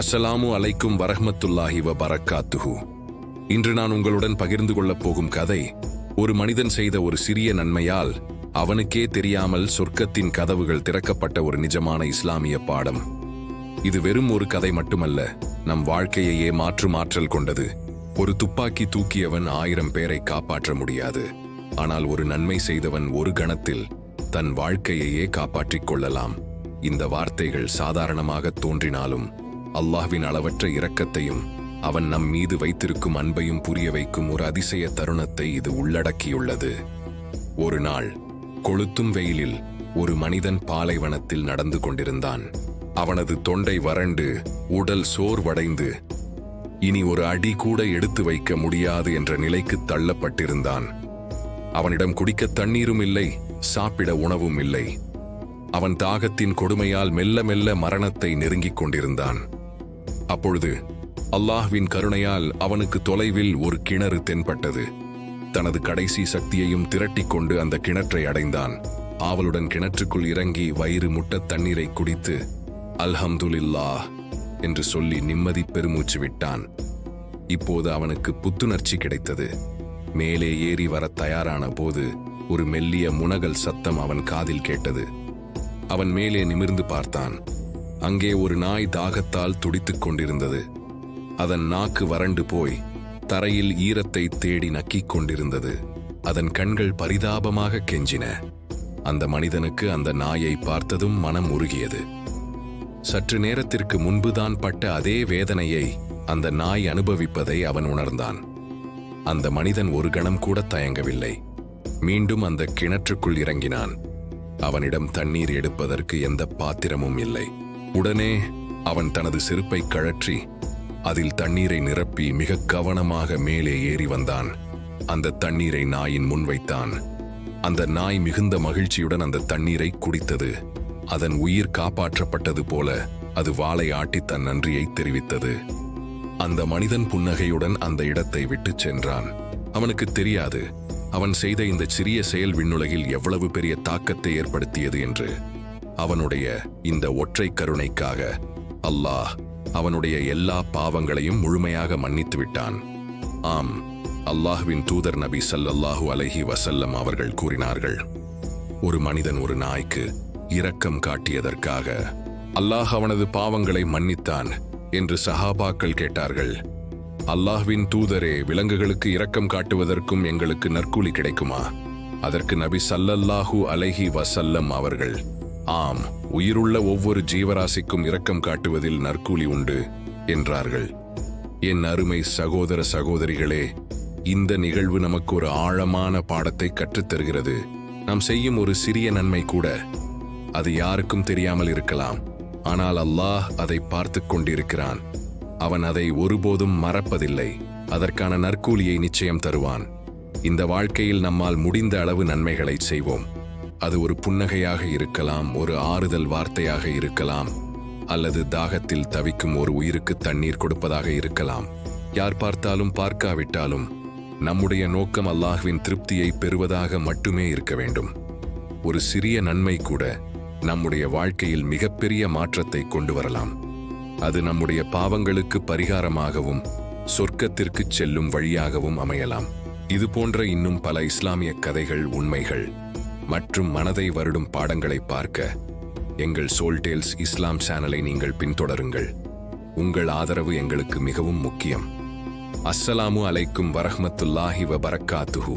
அஸ்ஸலாமு அலைக்கும் வரஹமத்துல்லாஹி வ பரக்காத்துஹு இன்று நான் உங்களுடன் பகிர்ந்து கொள்ளப் போகும் கதை ஒரு மனிதன் செய்த ஒரு சிறிய நன்மையால் அவனுக்கே தெரியாமல் சொர்க்கத்தின் கதவுகள் திறக்கப்பட்ட ஒரு நிஜமான இஸ்லாமிய பாடம். இது வெறும் ஒரு கதை மட்டுமல்ல நம் வாழ்க்கையையே மாற்று மாற்றல் கொண்டது. ஒரு துப்பாக்கி தூக்கியவன் ஆயிரம் பேரை காப்பாற்ற முடியாது. ஆனால் ஒரு நன்மை செய்தவன் ஒரு கணத்தில் தன் வாழ்க்கையையே காப்பாற்றிக் கொள்ளலாம். இந்த வார்த்தைகள் சாதாரணமாக தோன்றினாலும் அல்லாஹ்வின் அளவற்ற இரக்கத்தையும் அவன் நம் மீது வைத்திருக்கும் அன்பையும் புரிய வைக்கும் ஒரு அதிசய தருணத்தை இது உள்ளடக்கியுள்ளது. ஒரு நாள் கொளுத்தும் வெயிலில் ஒரு மனிதன் பாலைவனத்தில் நடந்து கொண்டிருந்தான். அவனது தொண்டை வறண்டு உடல் சோர்வடைந்து இனி ஒரு அடி கூட எடுத்து வைக்க முடியாது என்ற நிலைக்கு தள்ளப்பட்டிருந்தான். அவனிடம் குடிக்க தண்ணீரும் இல்லை சாப்பிட உணவும் இல்லை. அவன் தாகத்தின் கொடுமையால் மெல்ல மெல்ல மரணத்தை நெருங்கிக் கொண்டிருந்தான். அப்பொழுது அல்லாஹ்வின் கருணையால் அவனுக்கு தொலைவில் ஒரு கிணறு தென்பட்டது. தனது கடைசி சக்தியையும் திரட்டிக் கொண்டு அந்த கிணற்றை அடைந்தான். ஆவலுடன் கிணற்றுக்குள் இறங்கி வயிறு முட்ட தண்ணீரை குடித்து அல்ஹம்துலில்லாஹ் என்று சொல்லி நிம்மதி பெருமூச்சு விட்டான். இப்போது அவனுக்கு புத்துணர்ச்சி கிடைத்தது. மேலே ஏறி வர தயாரான போது ஒரு மெல்லிய முனகல் சத்தம் அவன் காதில் கேட்டது. அவன் மேலே நிமிர்ந்து பார்த்தான். அங்கே ஒரு நாய் தாகத்தால் துடித்துக் கொண்டிருந்தது. அதன் நாக்கு வறண்டு போய் தரையில் ஈரத்தை தேடி நக்கிக் கொண்டிருந்தது. அதன் கண்கள் பரிதாபமாக கெஞ்சின. அந்த மனிதனுக்கு அந்த நாயை பார்த்ததும் மனம் உருகியது. சற்று நேரத்திற்கு முன்புதான் பட்ட அதே வேதனையை அந்த நாய் அனுபவிப்பதை அவன் உணர்ந்தான். அந்த மனிதன் ஒரு கணம் கூட தயங்கவில்லை. மீண்டும் அந்த கிணற்றுக்குள் இறங்கினான். அவனிடம் தண்ணீர் எடுப்பதற்கு எந்த பாத்திரமும் இல்லை. உடனே அவன் தனது செருப்பை கழற்றி அதில் தண்ணீரை நிரப்பி மிக கவனமாக மேலே ஏறி வந்தான். அந்த தண்ணீரை நாயின் முன் வைத்தான். அந்த நாய் மிகுந்த மகிழ்ச்சியுடன் அந்த தண்ணீரை குடித்தது. அதன் உயிர் காப்பாற்றப்பட்டது போல அது வாளை ஆட்டி தன் நன்றியை தெரிவித்தது. அந்த மனிதன் புன்னகையுடன் அந்த இடத்தை விட்டுச் சென்றான். அவனுக்கு தெரியாது அவன் செய்த இந்த சிறிய செயல் விண்ணுலகில் எவ்வளவு பெரிய தாக்கத்தை ஏற்படுத்தியது என்று. அவனுடைய இந்த ஒற்றை கருணைக்காக அல்லாஹ் அவனுடைய எல்லா பாவங்களையும் முழுமையாக மன்னித்து விட்டான். ஆம் அல்லாஹ்வின் தூதர் நபி சல்லல்லாஹூ அலஹி வசல்லம் அவர்கள் கூறினார்கள் ஒரு மனிதன் ஒரு நாய்க்கு இரக்கம் காட்டியதற்காக அல்லாஹ் அவனது பாவங்களை மன்னித்தான் என்று சஹாபாக்கள் கேட்டார்கள். அல்லாஹ்வின் தூதரே விலங்குகளுக்கு இரக்கம் காட்டுவதற்கும் எங்களுக்கு நற்கூலி கிடைக்குமா? அதற்கு நபி சல்லல்லாஹூ அலைஹி வசல்லம் அவர்கள் ஆம் உயிருள்ள ஒவ்வொரு ஜீவராசிக்கும் இரக்கம் காட்டுவதில் நற்கூலி உண்டு என்றார்கள். என் அருமை சகோதர சகோதரிகளே இந்த நிகழ்வு நமக்கு ஒரு ஆழமான பாடத்தை கற்றுத்தருகிறது. நாம் செய்யும் ஒரு சிறிய நன்மை கூட அது யாருக்கும் தெரியாமல் இருக்கலாம். ஆனால் அல்லாஹ் அதை பார்த்து கொண்டிருக்கிறான். அவன் அதை ஒருபோதும் மறப்பதில்லை. அதற்கான நற்கூலியை நிச்சயம் தருவான். இந்த வாழ்க்கையில் நம்மால் முடிந்த அளவு நன்மைகளை செய்வோம். அது ஒரு புன்னகையாக இருக்கலாம் ஒரு ஆறுதல் வார்த்தையாக இருக்கலாம் அல்லது தாகத்தில் தவிக்கும் ஒரு உயிருக்கு தண்ணீர் கொடுப்பதாக இருக்கலாம். யார் பார்த்தாலும் பார்க்காவிட்டாலும் நம்முடைய நோக்கம் அல்லாஹ்வின் திருப்தியை பெறுவதாக மட்டுமே இருக்க வேண்டும். ஒரு சிறிய நன்மை கூட நம்முடைய வாழ்க்கையில் மிகப்பெரிய மாற்றத்தை கொண்டு வரலாம். அது நம்முடைய பாவங்களுக்கு பரிகாரமாகவும் சொர்க்கத்திற்கு செல்லும் வழியாகவும் அமையலாம். இது போன்ற இன்னும் பல இஸ்லாமிய கதைகள் உண்மைகள். மற்றும் மனதை வருடும் பாடங்களை பார்க்க எங்கள் சோல்டேல்ஸ் இஸ்லாம் சேனலை நீங்கள் பின்தொடருங்கள். உங்கள் ஆதரவு எங்களுக்கு மிகவும் முக்கியம். அஸ்ஸலாமு அலைக்கும் வரஹமத்துல்லாஹி வ பரக்காத்துஹூ